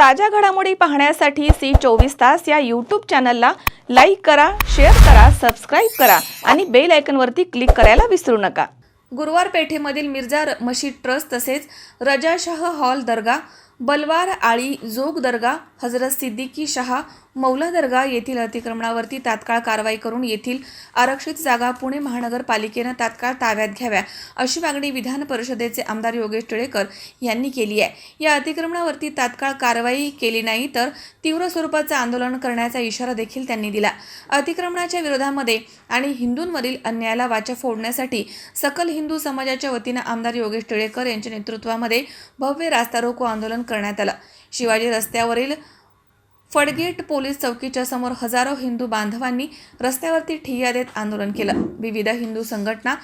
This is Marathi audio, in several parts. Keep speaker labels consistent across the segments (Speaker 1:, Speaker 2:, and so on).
Speaker 1: ताज्या घडामोडी पाहण्यासाठी सी चोवीस तास या यूट्यूब चॅनलला लाईक करा शेअर करा सबस्क्राईब करा आणि बेल आयकनवरती क्लिक करायला विसरू नका. गुरुवार पेठेमधील मिर्झा र- मशीद ट्रस्ट तसेच रजाशाह हॉल दर्गा बलवार आळी जोग दर्गा हजरत सिद्दीकी शहा मौला दर्गा येथील अतिक्रमणावरती तात्काळ कारवाई करून येथील आरक्षित जागा पुणे महानगरपालिकेनं तात्काळ ताब्यात घ्याव्या अशी मागणी विधान परिषदेचे आमदार योगेश टिळेकर यांनी केली आहे. या अतिक्रमणावरती तात्काळ कारवाई केली नाही तर तीव्र स्वरूपाचं आंदोलन करण्याचा इशारा देखील त्यांनी दिला. अतिक्रमणाच्या विरोधामध्ये आणि हिंदूंवरील अन्यायाला वाचा फोडण्यासाठी सकल हिंदू समाजाच्या वतीनं आमदार योगेश टिळेकर यांच्या नेतृत्वामध्ये भव्य रास्ता रोको आंदोलन करण्यात आलं. शिवाजी रस्त्यावरील फडगेट पोलीस चौकीच्या समोर हजारो हिंदू बांधवांनी रस्त्यावरती ठिय्या देत आंदोलन केलं. विविध हिंदू संघटना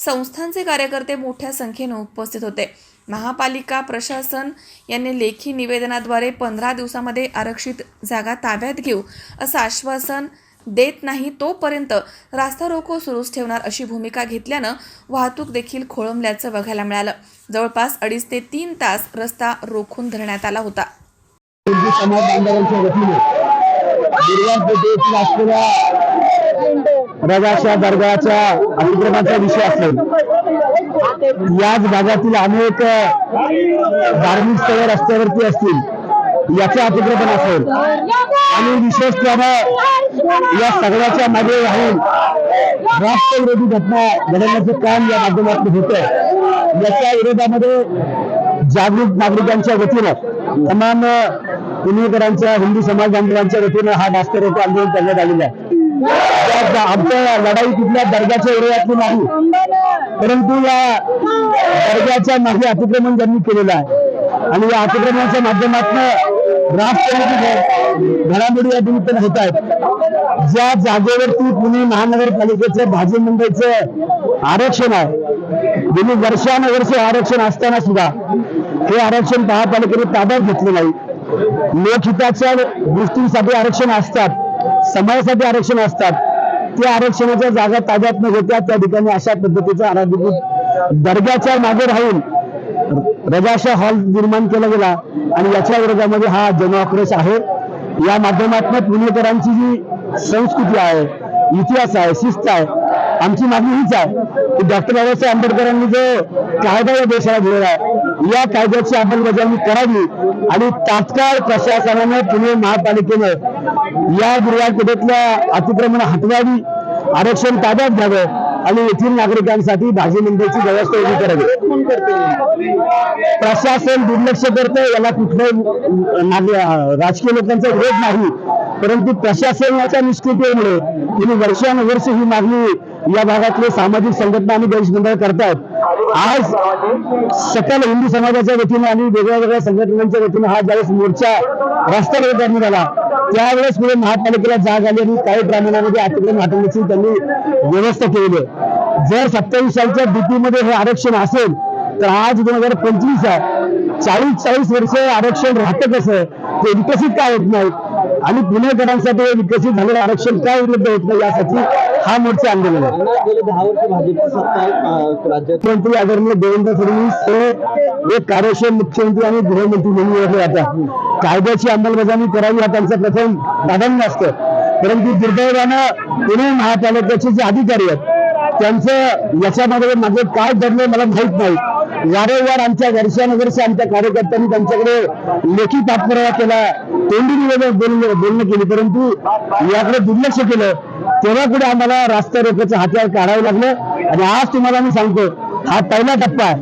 Speaker 1: संस्थांचे कार्यकर्ते मोठ्या संख्येनं उपस्थित होते. महापालिका प्रशासन यांनी लेखी निवेदनाद्वारे पंधरा दिवसामध्ये आरक्षित जागा ताब्यात घेऊ असं आश्वासन देत नाही तोपर्यंत रास्ता रोको सुरूच ठेवणार अशी भूमिका घेतल्यानं वाहतूक देखील खोळंबल्याचं बघायला मिळालं. जवळपास अडीच ते तीन तास रस्ता रोखून धरण्यात आला होता.
Speaker 2: रगाच्या दर्गाच्या अतिक्रमाचा विषय असेल. याच भागातील अनेक धार्मिक स्थळे रस्त्यावरती असतील. याचे अतिक्रमण असेल. आणि विशेषत्वानं या सगळ्याच्या मागे राहून राष्ट्रविरोधी घटना घडवण्याचे काम या माध्यमातून होत आहे. याच्या विरोधामध्ये जागरूक नागरिकांच्या वतीनं तमाम पुणेकरांच्या हिंदू समाज बांधवांच्या वतीनं हा रोको आंदोलन करण्यात आलेला आहे. आमच्या लढाई कुठल्या दर्गाच्या विरोधातली नाही परंतु या दर्गाच्या मागे अतिक्रमण ज्यांनी केलेलं आहे. आणि या अतिक्रमणाच्या माध्यमातून राष्ट्रवादी घडामोडी या निमित्तानं होत आहेत. ज्या जागेवरती पुणे महानगरपालिकेचं भाजी मुंबईचं आरक्षण आहे गेली वर्षानुवर्ष आरक्षण असताना सुद्धा हे आरक्षण महापालिकेने ताब्यात घेतले नाही. लोकहिताच्या दृष्टीसाठी आरक्षण असतात समाजासाठी आरक्षण असतात. त्या आरक्षणाच्या जागा ताब्यात न घेत्या त्या ठिकाणी अशा पद्धतीचा अनाधिकृत दर्ग्याच्या मागे राहून रजाशा हॉल निर्माण केला गेला आणि याच्या विरोधामध्ये हा जनआक्रोश आहे. या माध्यमातून पुणेकरांची जी संस्कृती आहे इतिहास आहे शिस्त आहे आमची मागणी हीच आहे की डॉक्टर बाबासाहेब आंबेडकरांनी जो कायदा या देशाला दिलेला आहे या कायद्याची अंमलबजावणी करावी आणि तात्काळ प्रशासनाने पुणे महापालिकेनं या गुरुवारपेठेतल्या अतिक्रमण हटवावी आरक्षण ताब्यात घ्यावं आणि येथील नागरिकांसाठी भाजी मंडळाची व्यवस्था उभी करावी. प्रशासन दुर्लक्ष करतं याला कुठल्याही राजकीय लोकांचा विरोध नाही. परंतु प्रशासनाच्या निष्क्रियतेमुळे गेली वर्षानुवर्ष ही मागणी या भागातले सामाजिक संघटना आणि देश मंडळ करतायत. आज सकल हिंदू समाजाच्या वतीने आणि वेगळ्या वेगळ्या संघटनांच्या वतीने हा ज्यावेळेस मोर्चा रस्त्याकडे रोको आला त्यावेळेस पुढे महापालिकेला जाग आली आणि काही प्रमाणामध्ये अतिक्रमण हटवण्याची त्यांनी व्यवस्था केली जर सत्तावीस सालच्या डीपीमध्ये हे आरक्षण असेल तर आज दोन हजार पंचवीस चाळीस चाळीस वर्ष आरक्षण राहतं कसं? ते विकसित काय होत नाही आणि पुणेकरांसाठी विकसित झालेलं आरक्षण काय उपलब्ध होत नाही यासाठी हा मोर्चा आंदोलन आहे.
Speaker 3: गेले दहा वर्ष भाजपची सत्ता आहे अं, राज्यात
Speaker 2: मुख्यमंत्री आदरणीय देवेंद्र फडणवीस हे एक कार्यक्षम मुख्यमंत्री आणि गृहमंत्री म्हणून ओळखले जातात. कायद्याची अंमलबजावणी करावी हा त्यांचं प्रथम प्राधान्य असतं. परंतु दुर्दैवानं पुणे महापालिकेचे जे अधिकारी आहेत त्यांचं याच्यामध्ये मागे काय घडलं मला माहीत नाही. वारंवार आमच्या वर्षानुवर्ष आमच्या कार्यकर्त्यांनी त्यांच्याकडे लेखी पाठपुरावा केला. तोंडी निवेदन बोलणं बोलणं केली. परंतु याकडे दुर्लक्ष केलं. तेव्हा कुठे आम्हाला रास्ता रोखाचं हत्यार काढावं लागलं. आणि आज तुम्हाला मी सांगतो हा पहिला टप्पा आहे.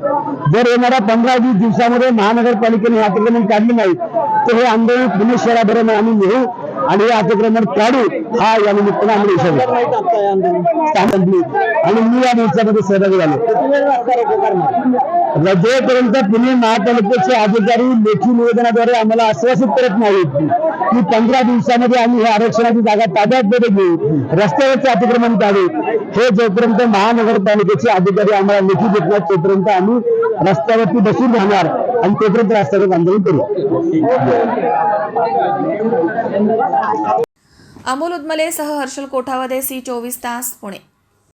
Speaker 2: जर येणाऱ्या पंधरा वीस दिवसामध्ये महानगरपालिकेने हे अतिक्रमण काढले नाही तर हे आंदोलन पुणे शहराबरोबर आम्ही नेऊ. आणि हे अतिक्रमण काढू हा या निमित्तानं आम्ही सांगितली आणि मी या दिवसामध्ये सहभागी झालो.
Speaker 3: किती
Speaker 2: जोपर्यंत पुणे महापालिकेचे अधिकारी लेखी निवेदनाद्वारे आम्हाला आश्वासित करत नाहीत की पंधरा दिवसामध्ये आम्ही हे आरक्षणाची जागा ताब्यात घेऊ रस्त्यावरचे अतिक्रमण काढू हे जोपर्यंत महानगरपालिकेचे अधिकारी आम्हाला लेखी देत नाहीत तोपर्यंत आम्ही रस्त्यावरती बसून राहणार. आणि तोपर्यंत रस्त्यावर आंदोलन करू.
Speaker 1: अमोल उदमले सह हर्षल कोठावदे सी चोवीस तास पुणे.